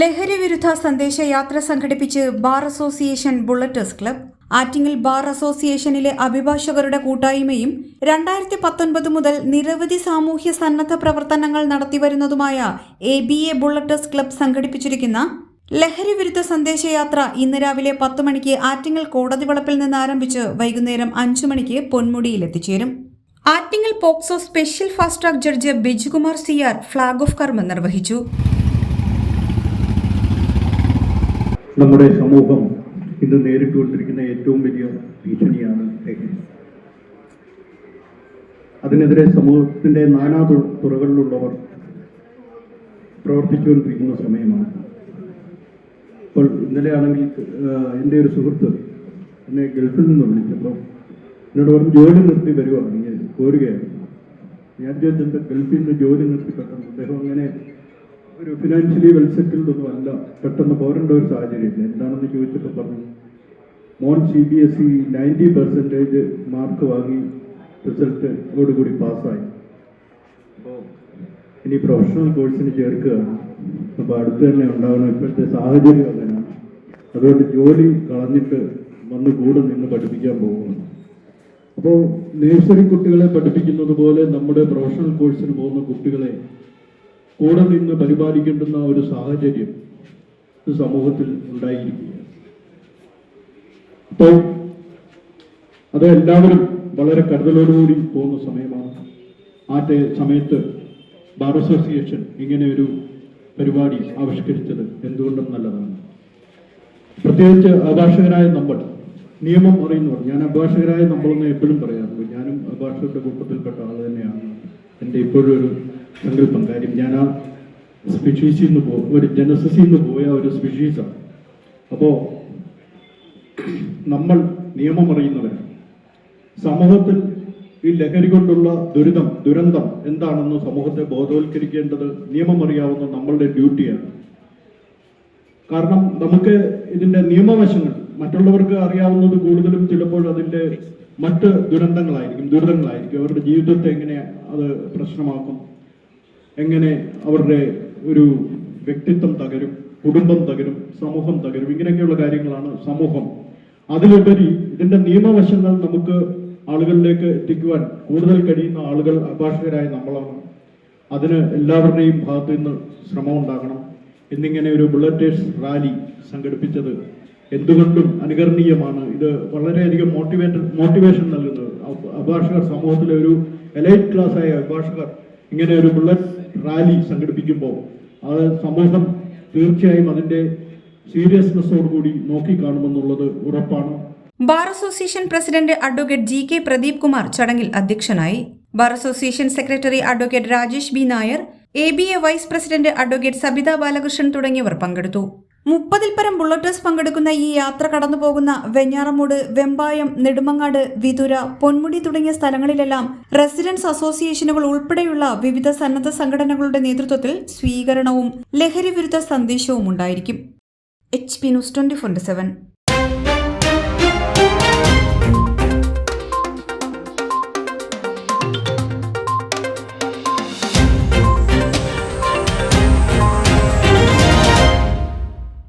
ലഹരി വിരുദ്ധ സന്ദേശയാത്ര സംഘടിപ്പിച്ച് bar association bulleteers club Attingal bar അസോസിയേഷനിലെ അഭിഭാഷകരുടെ കൂട്ടായ്മയും രണ്ടായിരത്തി പത്തൊൻപത് മുതൽ നിരവധി സാമൂഹ്യ സന്നദ്ധ പ്രവർത്തനങ്ങൾ നടത്തിവരുന്നതുമായ A B A Bulleters club സംഘടിപ്പിച്ചിരിക്കുന്ന ലഹരി വിരുദ്ധ സന്ദേശയാത്ര ഇന്ന് രാവിലെ പത്ത് മണിക്ക് ആറ്റിങ്ങൽ കോടതി വളപ്പിൽ നിന്ന് ആരംഭിച്ച് വൈകുന്നേരം അഞ്ചു മണിക്ക് പൊന്മുടിയിൽ എത്തിച്ചേരും. Attingal POCSO special fast track judge Bijukumar Siyar flag off കർമ്മം നിർവഹിച്ചു. നമ്മുടെ സമൂഹം ഇന്ന് നേരിട്ടുകൊണ്ടിരിക്കുന്ന ഏറ്റവും വലിയ ഭീഷണിയാണ് അതിനെതിരെ സമൂഹത്തിന്റെ നാനാ തുറകളിലുള്ളവർ പ്രവർത്തിച്ചുകൊണ്ടിരിക്കുന്ന സമയമാണ്. ഇപ്പോൾ ഇന്നലെയാണെങ്കിൽ എന്റെ ഒരു സുഹൃത്ത് എന്നെ ഗൾഫിൽ നിന്ന് വിളിച്ചപ്പോൾ എന്നോട് പറഞ്ഞു ജോലി നിർത്തി വരുവാണ് ഇങ്ങനെ കോരുകയായിരുന്നു. ഞാൻ ചോദിച്ചത് ഗൾഫിൽ നിന്ന് ജോലി നിർത്തി പെട്ടെന്ന് അദ്ദേഹം അങ്ങനെ ഒരു ഫിനാൻഷ്യലി വെൽ സെറ്റിൽഡ് ഒന്നും അല്ല. പെട്ടെന്ന് പോരേണ്ട ഒരു സാഹചര്യം എന്താണെന്ന് ചോദിച്ചപ്പോൾ പറഞ്ഞു മോൻ C B S E ninety percentage mark വാങ്ങി റിസൾട്ടോടുകൂടി പാസ്സായി. അപ്പോൾ ഇനി പ്രൊഫഷണൽ കോഴ്സിന് ചേർക്കുകയാണ്. അപ്പോൾ അടുത്ത് തന്നെ ഉണ്ടാവണം ഇപ്പോഴത്തെ സാഹചര്യം അങ്ങനെയാണ് അതുകൊണ്ട് ജോലി കളഞ്ഞിട്ട് വന്ന് കൂടെ നിന്ന് പഠിപ്പിക്കാൻ പോകുന്നു അപ്പോൾ നേഴ്സറി കുട്ടികളെ പഠിപ്പിക്കുന്നത് പോലെ നമ്മുടെ പ്രൊഫഷണൽ കോഴ്സിന് പോകുന്ന കുട്ടികളെ കൂടെ നിന്ന് പരിപാലിക്കേണ്ടുന്ന ഒരു സാഹചര്യം സമൂഹത്തിൽ ഉണ്ടായിരിക്കുകയാണ്. അപ്പോൾ അത് എല്ലാവരും വളരെ കരുതലോടുകൂടി പോകുന്ന സമയമാണ്. ആ സമയത്ത് ബാർ അസോസിയേഷൻ ഇങ്ങനെ ഒരു പരിപാടി ആവിഷ്കരിച്ചത് എന്തുകൊണ്ടും നല്ലതാണ്. പ്രത്യേകിച്ച് അഭിഭാഷകരായ നമ്മൾ നിയമം അറിയുന്നവർ ഞാൻ അഭിഭാഷകരായ നമ്മളെന്ന് എപ്പോഴും പറയാറുണ്ട്. ഞാനും അഭിഭാഷകരുടെ കൂട്ടത്തിൽപ്പെട്ട ആൾ തന്നെയാണ്. എന്റെ ഇപ്പോഴും ഒരു സങ്കല്പം കാര്യം ഞാൻ ആ സ്പീഷീസിൽ നിന്ന് പോ ഒരു ജനസസിൽ നിന്ന് പോയ ഒരു സ്പീഷീസാണ് അപ്പോൾ നമ്മൾ നിയമം അറിയുന്നവരാണ്. സമൂഹത്തിൽ ഈ ലഹരി കൊണ്ടുള്ള ദുരിതം ദുരന്തം എന്താണെന്ന് സമൂഹത്തെ ബോധവൽക്കരിക്കേണ്ടത് നിയമം അറിയാവുന്ന നമ്മളുടെ ഡ്യൂട്ടിയാണ് കാരണം നമുക്ക് ഇതിന്റെ നിയമവശങ്ങൾ മറ്റുള്ളവർക്ക് അറിയാവുന്നത് കൂടുതലും ചിലപ്പോൾ അതിന്റെ മറ്റ് ദുരന്തങ്ങളായിരിക്കും ദുരിതങ്ങളായിരിക്കും. അവരുടെ ജീവിതത്തെ എങ്ങനെ അത് പ്രശ്നമാക്കും? എങ്ങനെ അവരുടെ ഒരു വ്യക്തിത്വം തകരും കുടുംബം തകരും സമൂഹം തകരും ഇങ്ങനെയൊക്കെയുള്ള കാര്യങ്ങളാണ് സമൂഹം. അതിലുപരി ഇതിന്റെ നിയമവശങ്ങൾ നമുക്ക് ആളുകളിലേക്ക് എത്തിക്കുവാൻ കൂടുതൽ കഴിയുന്ന ആളുകൾ അഭാഷകരായ നമ്മളാണ്. അതിന് എല്ലാവരുടെയും ഭാഗത്തു നിന്ന് ശ്രമം ഉണ്ടാകണം. എന്നിങ്ങനെ ഒരു ബുള്ളറ്റേഴ്സ് റാലി സംഘടിപ്പിച്ചത് എന്തുകൊണ്ടും അനുകരണീയമാണ്. ഇത് വളരെയധികം മോട്ടിവേറ്റഡ് മോട്ടിവേഷൻ നൽകുന്നത്. അഭിഭാഷകർ സമൂഹത്തിലെ ഒരു എലൈറ്റ് ക്ലാസ് ആയ അഭിഭാഷകർ ഇങ്ങനെ ഒരു ബുള്ളറ്റ് റാലി സംഘടിപ്പിക്കുമ്പോൾ അത് സമൂഹം തീർച്ചയായും അതിന്റെ സീരിയസ്നെസ്സോടുകൂടി നോക്കിക്കാണുമെന്നുള്ളത് ഉറപ്പാണ്. Bar association president advocate G K Pradeep Kumar ചടങ്ങിൽ അധ്യക്ഷനായി. Bar association secretary advocate Rajesh B Nair A B A vice president advocate Sabitha Balakrishnan തുടങ്ങിയവർ പങ്കെടുത്തു. മുപ്പതിൽ പരം ബുള്ളറ്റ് ടെസ്റ്റ് പങ്കെടുക്കുന്ന ഈ യാത്ര കടന്നുപോകുന്ന വെഞ്ഞാറമൂട് വെമ്പായം നെടുമങ്ങാട് വിതുര പൊന്മുടി തുടങ്ങിയ സ്ഥലങ്ങളിലെല്ലാം റെസിഡൻസ് അസോസിയേഷനുകൾ ഉൾപ്പെടെയുള്ള വിവിധ സന്നദ്ധ സംഘടനകളുടെ നേതൃത്വത്തിൽ സ്വീകരണവും ലഹരി വിരുദ്ധ സന്ദേശവും ഉണ്ടായിരിക്കും. H P news twenty